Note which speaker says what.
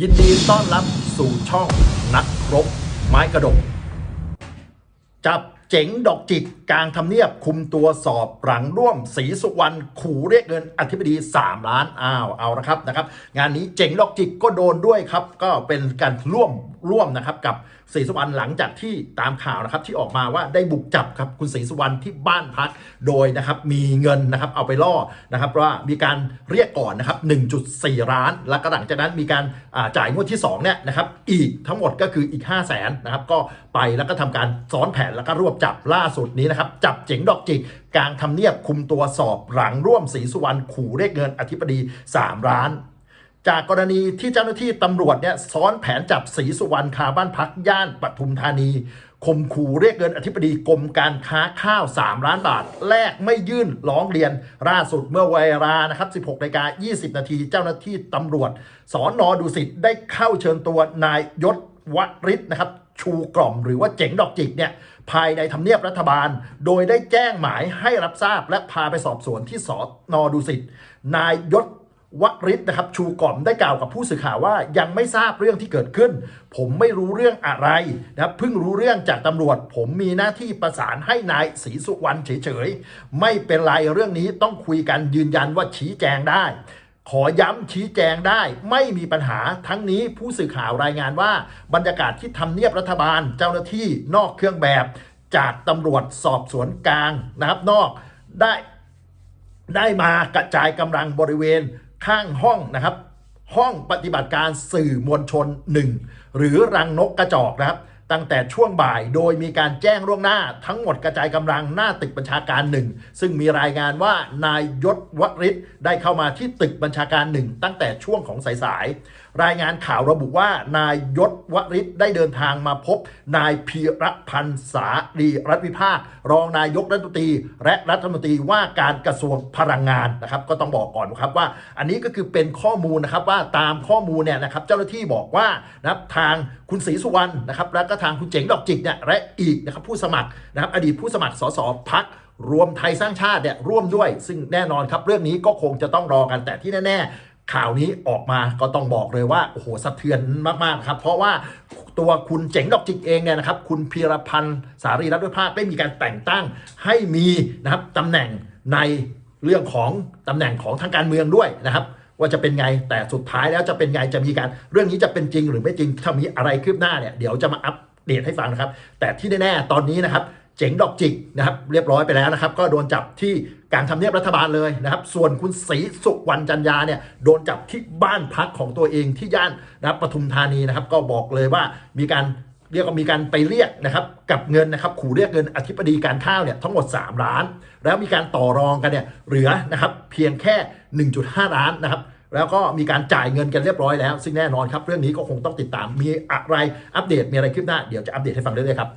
Speaker 1: ยินดีต้อนรับสู่ช่องนักรบไม้กระดก จับเจ๋งดอกจิกกลางทำเนียบคุมตัวสอบหลังร่วมศรีสุวรรณขู่เรียกเงินอธิบดี 3 ล้านอ้าวเอานะครับนะครับ งานนี้เจ๋งดอกจิกก็โดนด้วยครับ ก็เป็นการร่วม ร่วมนะครับกับศรีสุวรรณหลังจากที่ตามข่าวนะครับที่ออกมาว่าได้บุกจับครับคุณศรีสุวรรณที่บ้านพักโดยนะครับมีเงินนะครับเอาไปล่อนะครับว่ามีการเรียกก่อนนะครับ 1.4 ล้าน แล้วก็หลังจากนั้นมีการจ่ายงวดที่2เนี่ยนะครับอีกทั้งหมดก็คืออีก 5 0 0แสนนะครับก็ไปแล้วก็ทำการซ้อนแผนแล้วก็รวบจับล่าสุดนี้นะครับจับเจ๋งดอกจิกกลางทำเนียบคุมตัวสอบหลังร่วมศรีสุวรรณขู่เรียกเงินอธิบดี 3 ล้าน จากกรณีที่เจ้าหน้าที่ตำรวจเนี่ยซ้อนแผนจับศรีสุวรรณคาบ้านพักย่านปทุมธานีข่มขู่เรียกเงินอธิบดีกรมการค้าข้าว 3 ล้านบาท แลกไม่ยื่นร้องเรียนล่าสุดเมื่อเวลานะครับ 16นาฬิกา20 นาทีเจ้าหน้าที่ตำรวจสอนอดุสิตได้เข้าเชิญตัวนายยศวริศนะครับชูกล่อมหรือว่าเจ๋งดอกจิกเนี่ยภายในทำเนียบรัฐบาล โดยได้แจ้งหมายให้รับทราบและพาไปสอบสวนที่สอนอดุสิตนายยศ วริศนะครับชูกล่อมได้กล่าวกับผู้สื่อข่าวว่ายังไม่ทราบเรื่องที่เกิดขึ้น ผมไม่รู้เรื่องอะไรนะครับเพิ่งรู้เรื่องจากตำรวจ ผมมีหน้าที่ประสานให้นายศรีสุวรรณเฉยๆ ไม่เป็นไรเรื่องนี้ต้องคุยกันยืนยันว่าชี้แจงได้ ขอย้ำชี้แจงได้ ไม่มีปัญหาทั้งนี้ผู้สื่อข่าวรายงานว่าบรรยากาศที่ทำเนียบรัฐบาลเจ้าหน้าที่นอกเครื่องแบบ จากตำรวจสอบสวนกลางนะครับนอกได้ได้มากระจายกำลังบริเวณ ข้างห้องนะครับ ห้องปฏิบัติการสื่อมวลชน 1 หรือรังนกกระจอกนะครับ ตั้งแต่ช่วงบ่ายโดยมีการแจ้งล่วงหน้าทั้งหมดกระจายกำลังหน้าตึกบัญชาการหนึ่งซึ่งมีรายงานว่านายยศวริศได้เข้ามาที่ตึกบัญชาการหนึ่งตั้งแต่ช่วงของสายๆรายงานข่าวระบุว่านายยศวริศได้เดินทางมาพบ นายพีรพันธ์สารีรัฐวิภาค รองนายกรัฐมนตรี และรัฐมนตรีว่าการกระทรวงพลังงานนะครับก็ต้องบอกก่อนนะครับว่า อันนี้ก็คือเป็นข้อมูลนะครับว่าตามข้อมูลเนี่ยนะครับเจ้าหน้าที่บอกว่านะครับทางคุณศรีสุวรรณนะครับแล้วก็ทางคุณเจ๋งดอกจิกเนี่ยและอีกนะครับผู้สมัครนะครับอดีตผู้สมัครสสพักรวมไทยสร้างชาติเนี่ยร่วมด้วย ซึ่งแน่นอนครับเรื่องนี้ก็คงจะต้องรอกันแต่ที่แน่ ๆ ข่าวนี้ออกมาก็ต้องบอกเลยว่าโอ้โหสะเทือนมากๆครับเพราะว่าตัวคุณเจ๋งดอกจิกเองเนี่ยนะครับคุณพีรพันธ์สารีรัฐวิภาคได้มีการแต่งตั้งให้มีนะครับตำแหน่งในเรื่องของตำแหน่งของทางการเมืองด้วยนะครับว่าจะเป็นไงแต่สุดท้ายแล้วจะเป็นไงจะมีการ เรื่องนี้จะเป็นจริงหรือไม่จริงถ้ามีอะไรคืบหน้าเนี่ยเดี๋ยวจะมาอัป เดตให้ฟังนะครับ แต่ที่แน่ๆตอนนี้นะครับ เจ๋งดอกจิกนะครับ เรียบร้อยไปแล้วนะครับ ก็โดนจับที่กลางทำเนียบรัฐบาลเลยนะครับ ส่วนคุณศรีสุวรรณจันยาเนี่ยโดนจับที่บ้านพักของตัวเองที่ย่านนะครับปทุมธานีนะครับ ก็บอกเลยว่ามีการเรียกว่ามีการไปเรียกนะครับกับเงินนะครับขู่เรียกเงินอธิบดีการข้าวเนี่ยทั้งหมด 3 ล้าน แล้วมีการต่อรองกันเนี่ยเหลือนะครับเพียงแค่ 1.5 ล้านนะครับ แล้วก็มีการจ่ายเงินกันเรียบร้อยแล้ว ซึ่งแน่นอนครับเรื่องนี้ก็คงต้องติดตามมีอะไรอัปเดตมีอะไรขึ้นหน้าเดี๋ยวจะอัปเดตให้ฟังเรื่อยๆครับ